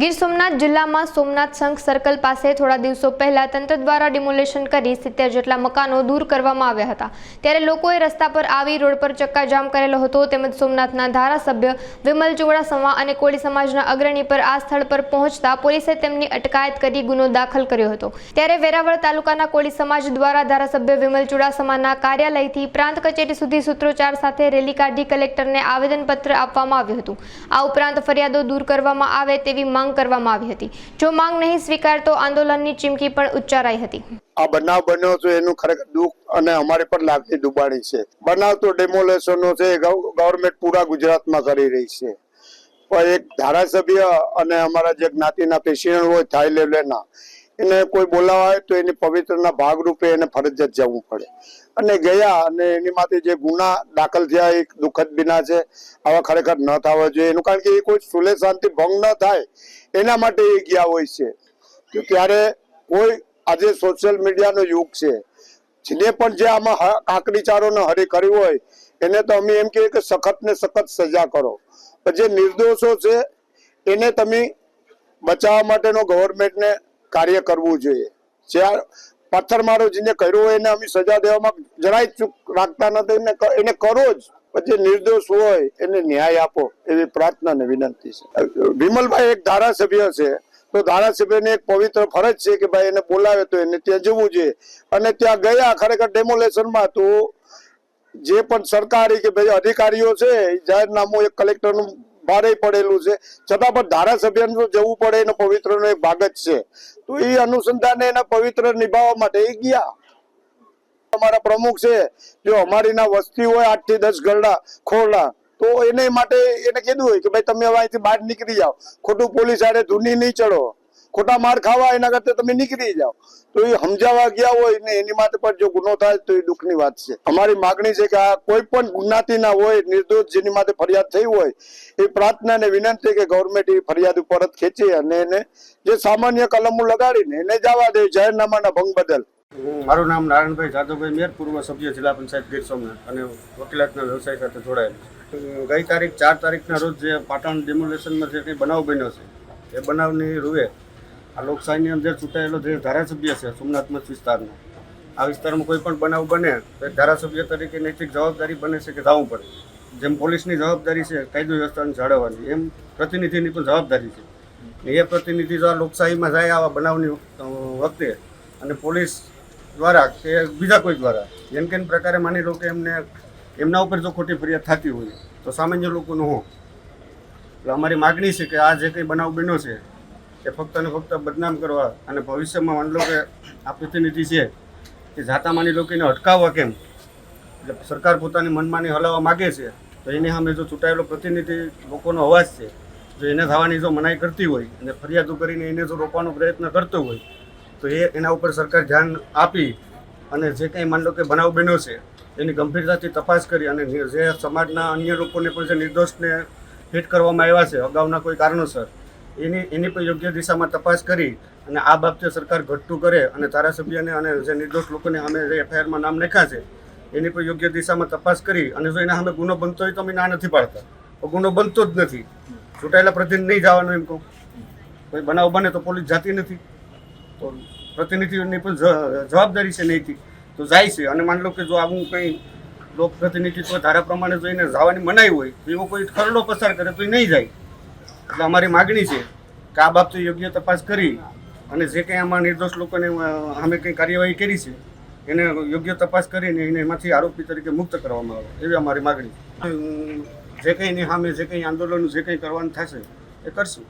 ગીર સોમનાથ જિલ્લામાં સોમનાથ સંઘ સર્કલ પાસે થોડા દિવસો પહેલા તંત્ર દ્વારા ડિમોલેશન કરી સિત્તેર જેટલા મકાનો દૂર કરવામાં આવ્યા હતા. ત્યારે લોકોએ રસ્તા પર આવી રોડ પર ચક્કાજામ કરેલો હતો. તેમજ સોમનાથના ધારાસભ્ય વિમલ ચુડાસમા અને કોળી સમાજના અગ્રણી પર આ સ્થળ પર પહોંચતા પોલીસે તેમની અટકાયત કરી ગુનો દાખલ કર્યો હતો. ત્યારે વેરાવળ તાલુકાના કોળી સમાજ દ્વારા ધારાસભ્ય વિમલ ચુડાસમાના કાર્યાલયથી પ્રાંત કચેરી સુધી સૂત્રોચ્ચાર સાથે રેલી કાઢી કલેક્ટરને આવેદનપત્ર આપવામાં આવ્યું હતું. આ ઉપરાંત ફરિયાદો દૂર કરવામાં આવે તેવી માંગ કરવામાં આવી હતી. જો માંગ નહીં સ્વીકારતો આંદોલનની ચીમકી પણ ઉચ્ચારાઈ હતી. આ બનાવ બન્યો છે, એનું ખરેખર દુઃખ અને અમારી પર લાગતી ડૂબાણી છે. બનાવ તો ડેમોલેશનો છે ગવર્મેન્ટ પૂરા ગુજરાતમાં કરી રહી છે. પણ એક ધારાસભ્ય અને અમારા જે જ્ઞાતિના પેશિયન હોય, થાઈ લેવલના એને કોઈ બોલાવા હોય તો એની પવિત્રના ભાગરૂપે એને ફરજિયાત જવું પડે. અને ગયા અને એની માટે જે ગુના દાખલ થયા એ દુઃખદ બિના છે, આવા ખરેખર ન થવા જોઈએ. એનું કારણ કે એ કોઈ સુલે શાંતિ ભંગ ન થાય, એના માટે એ ગયા હોય છે. તો ત્યારે કોઈ આજે સોશિયલ મીડિયાનો યુગ છે, જેને પણ જે આમાં હ- કાકડી ચારોને હરી કરી હોય, એને તો અમે એમ કહીએ કે સખત ને સખત સજા કરો. જે નિર્દોષો છે, એને તમે બચાવવા માટેનો ગવર્મેન્ટને કાર્ય કરવું જોઈએ. જ્યાં પથ્થરમારો જેને કર્યો હોય એને અમે સજા દેવામાં જરાય ચૂક રાખતા નથી. એને એને કરો જ. પછી નિર્દોષ હોય એને ન્યાય આપો એવી પ્રાર્થના ને વિનંતી છે. વિમલભાઈ એક ધારાસભ્ય છે. તો ધારાસભ્યની એક પવિત્ર ફરજ છે કે ભાઈ એને બોલાવે તો એને ત્યાં જવું જોઈએ. અને ત્યાં ગયા, ખરેખર ડેમોલેશનમાં તો જે પણ સરકારી કે ભાઈ અધિકારીઓ છે, જાહેરનામું એક કલેક્ટરનું ભારે પડેલું છે. છતાં પણ ધારાસભ્યનું જવું પડે એનો પવિત્રનો એક ભાગ જ છે. તો એ અનુસંધાને એના પવિત્ર નિભાવવા માટે એ ગયા. અમારા પ્રમુખ છે. જો અમારી ના વસ્તી હોય આઠથી દસ ગરડા, ખોરડા, તો એને માટે એને કીધું હોય કે ભાઈ તમે અહીંથી બહાર નીકળી જાઓ. ખોટું પોલીસ આડે ધૂની નહીં ચડો. ખોટા માર ખાવા એના કરતા તમે નીકળી જાઓ. તો એ સમજાવવા ગયા હોય ને એની માટે પણ જો ગુનો થાય તો એ દુઃખની વાત છે. અમારી માગણી છે કે આ કોઈ પણ જ્ઞાતિના હોય, નિર્દોષ જેની માટે ફરિયાદ થઈ હોય, એ પ્રાર્થના ને વિનંતી કે ગવર્મેન્ટ એ ફરિયાદ પરત ખેંચે અને એને જે સામાન્ય કલમો લગાડીને એને જવા દે, જાહેરનામાના ભંગ બદલ. મારું નામ નારાયણભાઈ જાદવભાઈ મેર, પૂર્વ સભ્ય જિલ્લા પંચાયત ગીર સોમનાથ અને વકીલાતના વ્યવસાય સાથે જોડાયેલ ગઈ તારીખ ચાર તારીખના રોજ જે પાટણ ડેમોલેશનમાં જે કંઈ બનાવ બન્યો છે, એ બનાવની રૂએ આ લોકશાહીની અંદર ચૂંટાયેલો જે ધારાસભ્ય છે, સોમનાથ મત વિસ્તારનો, આ વિસ્તારમાં કોઈ પણ બનાવ બને તો ધારાસભ્ય તરીકે નૈતિક જવાબદારી બને છે કે જવું પડે. જેમ પોલીસની જવાબદારી છે, કાયદો વ્યવસ્થાને જાળવવાની, એમ પ્રતિનિધિની પણ જવાબદારી છે. એ પ્રતિનિધિ જો આ લોકશાહીમાં જાય આવા બનાવની વખતે અને પોલીસ દ્વારા કે બીજા કોઈ દ્વારા, જેમ કે પ્રકારે માની લો કે એમને, એમના ઉપર જો ખોટી ફરિયાદ થતી હોય, તો સામાન્ય લોકોનું હો એટલે અમારી માગણી છે કે આ જે કંઈ બનાવ બન્યો છે એ ફક્ત ને ફક્ત બદનામ કરવા અને ભવિષ્યમાં માની લો કે આ પ્રતિનિધિ છે કે જાતા માની લો કે એને અટકાવવા કેમ? એટલે સરકાર પોતાની મનમાની હલાવવા માગે છે, તો એની સામે જો ચૂંટાયેલો પ્રતિનિધિ લોકોનો અવાજ છે, જો એને થવાની જો મનાઈ કરતી હોય અને ફરિયાદો કરીને એને જો રોકવાનો પ્રયત્ન કરતો હોય, તો એ એના ઉપર સરકાર ધ્યાન આપી અને જે કંઈ માની લો કે બનાવ બન્યો છે, એની ગંભીરતાથી તપાસ કરી અને જે સમાજના અન્ય લોકોને પણ જે નિર્દોષને હિટ કરવામાં આવ્યા છે, અગાઉના કોઈ કારણોસર એની એની પણ યોગ્ય દિશામાં તપાસ કરી અને આ બાબતે સરકાર ઘટતું કરે અને ધારાસભ્યને અને જે નિર્દોષ લોકોને અમે જે એફઆઈઆરમાં નામ લખ્યા છે, એની પણ યોગ્ય દિશામાં તપાસ કરી અને જો એના સામે ગુનો બનતો હોય તો અમે ના નથી પાડતા. ગુનો બનતો જ નથી. ચૂંટાયેલા પ્રતિનિધિ નહીં જવાનું એમ કહું. કોઈ બનાવ બને તો પોલીસ જાતી નથી. તો પ્રતિનિધિઓની પણ જવાબદારી છે નહીંથી તો જાય છે. અને માની લો કે જો આવું કંઈ લોક પ્રતિનિધિત્વ ધારા પ્રમાણે જોઈને જવાની મનાઈ હોય, તો એવો કોઈ ખરડો પસાર કરે તો એ નહીં જાય. એટલે અમારી માગણી છે કે આ બાબતે યોગ્ય તપાસ કરી અને જે કંઈ આમાં નિર્દોષ લોકોને અમે કંઈ કાર્યવાહી કરી છે, એને યોગ્ય તપાસ કરીને એને એમાંથી આરોપી તરીકે મુક્ત કરવામાં આવે, એવી અમારી માગણી જે કંઈ એની સામે જે કંઈ આંદોલન, જે કંઈ કરવાનું થશે, એ કરશું.